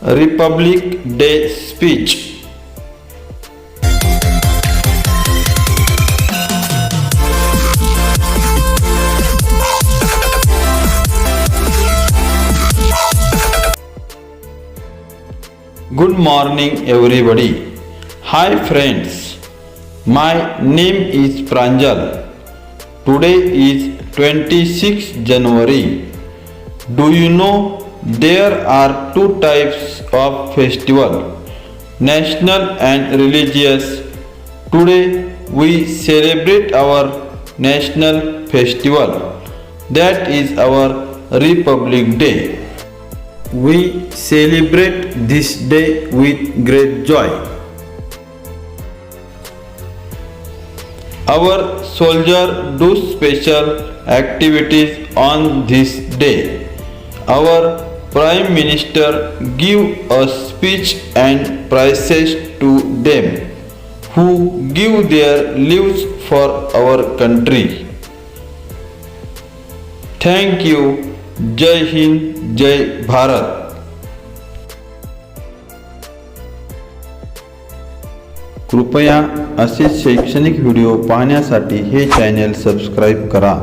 Republic Day speech. Good morning, everybody. Hi, friends. My name is Pranjal. Today is 26 January. Do you know there are two types of festival national and religious? Today we celebrate our national festival that is our Republic Day. We celebrate this day with great joy. Our soldiers do special activities on this day. Our prime minister give a speech and praises to them who give their lives for our country thank you Jai Hind Jai Bharat कृपया असे शैक्षणिक video पाहण्यासाठी हे channel subscribe करा.